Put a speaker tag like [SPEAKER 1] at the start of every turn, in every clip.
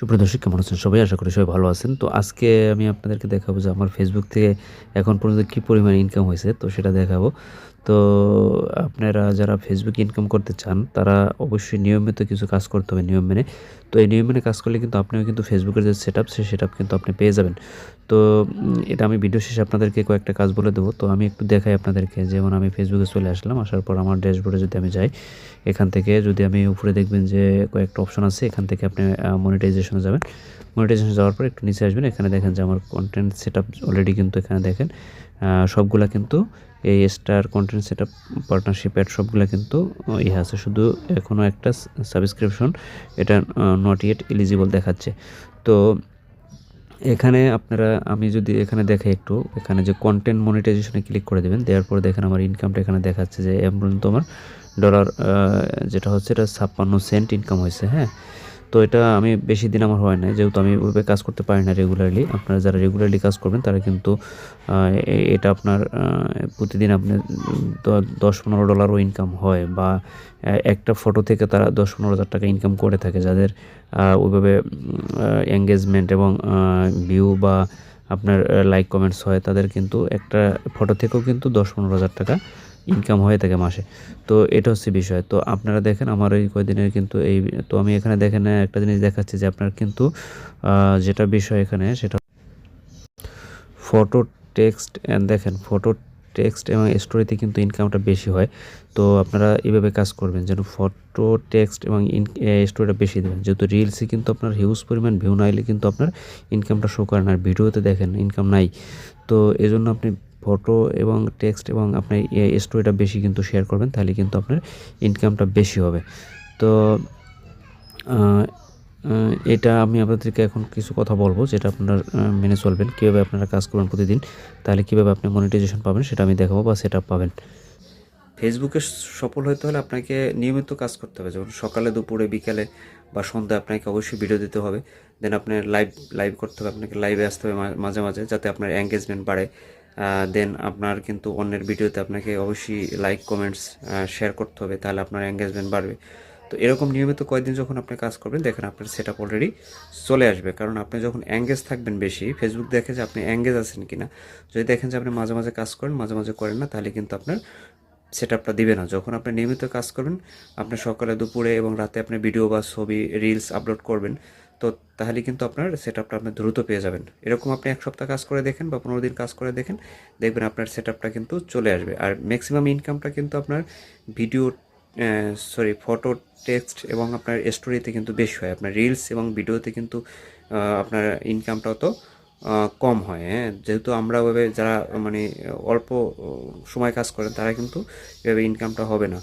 [SPEAKER 1] সুপ্রদর্শক কেমন আছেন সবাই? আশা করি সবাই ভালো আছেন। তো আজকে আমি আপনাদেরকে দেখাবো যে আমার ফেসবুক থেকে এখন পর্যন্ত কী পরিমাণ ইনকাম হয়েছে, তো সেটা দেখাবো। তো আপনারা যারা ফেসবুক ইনকাম করতে চান, তারা অবশ্যই নিয়মিত কিছু কাজ করতে হবে নিয়ম মেনে। তো এই নিয়ম মেনে কাজ করলে কিন্তু আপনিও কিন্তু ফেসবুকের যে সেট আপ সেই সেট আপ কিন্তু আপনি পেয়ে যাবেন। তো এটা আমি ভিডিও শেষে আপনাদেরকে কয়েকটা কাজ বলে দেবো। তো আমি একটু দেখাই আপনাদেরকে, যেমন আমি ফেসবুকে চলে আসলাম, আসার পর আমার ড্যাশবোর্ডে যদি আমি যাই, এখান থেকে যদি আমি উপরে দেখবেন যে কয়েকটা অপশন আছে, এখান থেকে আপনি মনিটাইজেশনে যাবেন। মনিটাইজেশন যাওয়ার পর একটু নিচে আসবেন, এখানে দেখেন যে আমার কন্টেন্ট সেট অলরেডি কিন্তু এখানে দেখেন। সবগুলা কিন্তু এই star content set up partnership ad সবগুলো কিন্তু ইয়ে আছে। শুধু এখনও একটা সাবস্ক্রিপশন এটা নট ইয়েট এলিজিবল দেখাচ্ছে। তো এখানে আপনারা, আমি যদি এখানে দেখে একটু, এখানে যে কন্টেন্ট মনিটাইজেশনে ক্লিক করে দেবেন, দেওয়ার পরে দেখেন আমার ইনকামটা এখানে দেখাচ্ছে যে এম পর্যন্ত আমার ডলার যেটা হচ্ছে এটা ছাপ্পান্ন সেন্ট ইনকাম হয়েছে হ্যাঁ? তো এটা আমি বেশি দিন আমার হয় না যেহেতু আমি ওইভাবে কাজ করতে পারি না রেগুলারলি আপনারা যারা রেগুলারলি কাজ করবেন, তারা কিন্তু এটা আপনার প্রতিদিন আপনি দশ পনেরো ডলারও ইনকাম হয় বা একটা ফটো থেকে তারা দশ, পনেরো হাজার টাকা ইনকাম করে থাকে, যাদের ওইভাবে এঙ্গেজমেন্ট এবং ভিউ বা আপনার লাইক কমেন্টস হয়, তাদের কিন্তু একটা ফটো থেকেও কিন্তু দশ, পনেরো হাজার টাকা ইনকাম হয়ে থাকে মাসে। তো এটা হচ্ছে বিষয়। তো আপনারা দেখেন, আমার এই কয়দিনের কিন্তু এই, তো আমি এখানে দেখেন, একটা জিনিস দেখাচ্ছি যে আপনার কিন্তু যেটা বিষয় এখানে, সেটা ফটো টেক্সট দেখেন ফটো টেক্সট এবং স্টোরিতে কিন্তু ইনকামটা বেশি হয়। তো আপনারা এইভাবে কাজ করবেন, যেন ফটো টেক্সট এবং স্টোরিটা বেশি দেবেন যেহেতু রিলসে কিন্তু আপনার হিউজ পরিমাণ ভিউ না এলে কিন্তু আপনার ইনকামটা শো করেন আর ভিডিওতে দেখেন ইনকাম নাই। তো এজন্য আপনি ফটো এবং টেক্সট এবং আপনার স্টোরিটা বেশি কিন্তু শেয়ার করবেন, তাহলে কিন্তু আপনার ইনকামটা বেশি হবে। তো এটা আমি আপনাদেরকে এখন কিছু কথা বলব যেটা আপনার মেনে চলবেন। কীভাবে আপনারা কাজ করবেন প্রতিদিন, তাহলে কীভাবে আপনি মনিটাইজেশন পাবেন সেটা আমি দেখাবো বা সেটা পাবেন। ফেসবুকে সফল হতে হলে আপনাকে নিয়মিত কাজ করতে হবে। যেমন সকালে, দুপুরে, বিকালে বা সন্ধ্যায় আপনাকে অবশ্যই ভিডিও দিতে হবে। দেন আপনার লাইভ লাইভ করতে হবে, আপনাকে লাইভে আসতে হবে মাঝে মাঝে যাতে আপনার এঙ্গেজমেন্ট বাড়ে। দেন আপনার কিন্তু অন্যের ভিডিওতে আপনাকে অবশ্যই লাইক কমেন্টস শেয়ার করতে হবে, তাহলে আপনার এঙ্গেজমেন্ট বাড়বে। তো এরকম নিয়মিত কয়েকদিন যখন আপনি কাজ করবেন, দেখেন আপনার সেট আপ অলরেডি চলে আসবে। কারণ আপনি যখন এঙ্গেজ থাকবেন বেশি ফেসবুক দেখে যে আপনি এঙ্গেজ আছেন কিনা, যদি দেখেন যে আপনি মাঝে মাঝে কাজ করেন, মাঝে মাঝে করেন না, তাহলে কিন্তু আপনার সেট আপটা দিবে না। যখন আপনি নিয়মিত কাজ করবেন, আপনি সকালে, দুপুরে এবং রাতে আপনি ভিডিও বা ছবি রিলস আপলোড করবেন, তো তাহলে কিন্তু আপনার সেট আপটা আপনি দ্রুত পেয়ে যাবেন। এরকম আপনি এক সপ্তাহ কাজ করে দেখেন বা পনেরো দিন কাজ করে দেখেন, দেখবেন আপনার সেট আপটা কিন্তু চলে আসবে। আর ম্যাক্সিমাম ইনকামটা কিন্তু আপনার ভিডিও সরি ফটো টেক্সট এবং আপনার স্টোরিতে কিন্তু বেশি হয়। আপনার রিলস এবং ভিডিওতে কিন্তু আপনার ইনকামটা অত কম হয় হ্যাঁ? যেহেতু আমরা ওভাবে যারা মানে অল্প সময় কাজ করেন, তারা কিন্তু এভাবে ইনকামটা হবে না।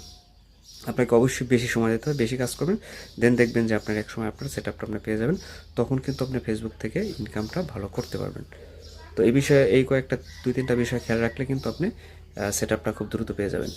[SPEAKER 1] আপনাকে অবশ্যই বেশি সময় দিতে হবে, বেশি কাজ করবেন দেন দেখবেন যে আপনার এক সময় আপনার সেট আপটা আপনি পেয়ে যাবেন, তখন কিন্তু আপনি ফেসবুক থেকে ইনকামটা ভালো করতে পারবেন। তো এই বিষয়ে, এই কয়েকটা, দুই তিনটা বিষয় খেয়াল রাখলে কিন্তু আপনি সেট আপটা খুব দ্রুত পেয়ে যাবেন।